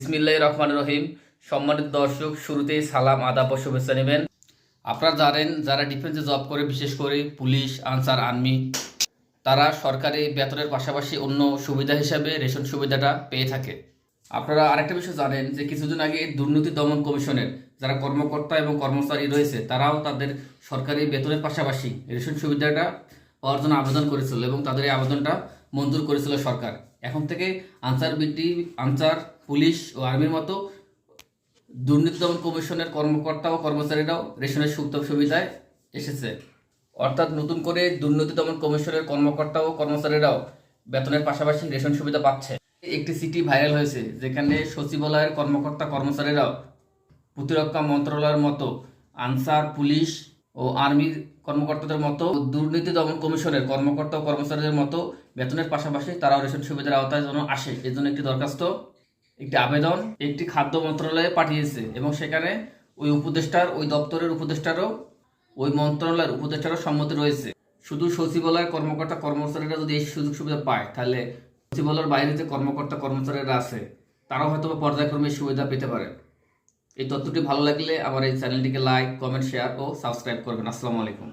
ইসমিল্লাহ রহমান রহিম। সম্মানিত দর্শক, শুরুতেই সালাম, আদাব শুভেচ্ছা নেবেন। আপনারা জানেন, যারা ডিফেন্সে জব করে, বিশেষ করে পুলিশ, আনসার, আর্মি, তারা সরকারি বেতনের পাশাপাশি অন্য সুবিধা হিসাবে রেশন সুবিধাটা পেয়ে থাকে। আপনারা আরেকটা বিষয় জানেন যে, কিছুদিন আগে দুর্নীতি দমন কমিশনের যারা কর্মকর্তা এবং কর্মচারী রয়েছে, তারাও তাদের সরকারি বেতনের পাশাপাশি রেশন সুবিধাটা পাওয়ার জন্য আবেদন করেছিল এবং তাদের এই আবেদনটা মঞ্জুর করেছিল সরকার। এখন থেকে আনসার বিটি আনসার পুলিশ ও আর্মির মতো দুর্নীতি দমন কমিশনের কর্মকর্তা ও কর্মচারীরাও রেশনের সুক্ত সুবিধায় এসেছে। অর্থাৎ নতুন করে দুর্নীতি দমন কমিশনের কর্মকর্তা ও কর্মচারীরাও বেতনের পাশাপাশি রেশন সুবিধা পাচ্ছে। একটি সিটি ভাইরাল হয়েছে, যেখানে সচিবালয়ের কর্মকর্তা কর্মচারীরাও প্রতিরক্ষা মন্ত্রণালয়ের মতো আনসার, পুলিশ ও আর্মির কর্মকর্তাদের মতো, দুর্নীতি দমন কমিশনের কর্মকর্তা ও কর্মচারীদের মতো বেতনের পাশাপাশি তারাও রেশন সুবিধার আওতায় যেন আসে এর জন্য একটি দরখাস্ত, একটি আবেদন, একটি খাদ্য মন্ত্রণালয়ে পাঠিয়েছে এবং সেখানে ওই উপদেষ্টার, ওই দপ্তরের উপদেষ্টারও, ওই মন্ত্রণালয়ের উপদেষ্টারও সম্মতি রয়েছে। শুধু সচিবালয়ের কর্মকর্তা কর্মচারীরা যদি এই সুযোগ সুবিধা পায়, তাহলে সচিবালয়ের বাইরে যে কর্মকর্তা কর্মচারীরা আছে, তারাও হয়তো পর্যায়ক্রমে সুবিধা পেতে পারে। এই তথ্যটি ভালো লাগলে আমার এই চ্যানেলটিকে লাইক কমেন্ট শেয়ার ও সাবস্ক্রাইব করবেন। আসসালামু আলাইকুম।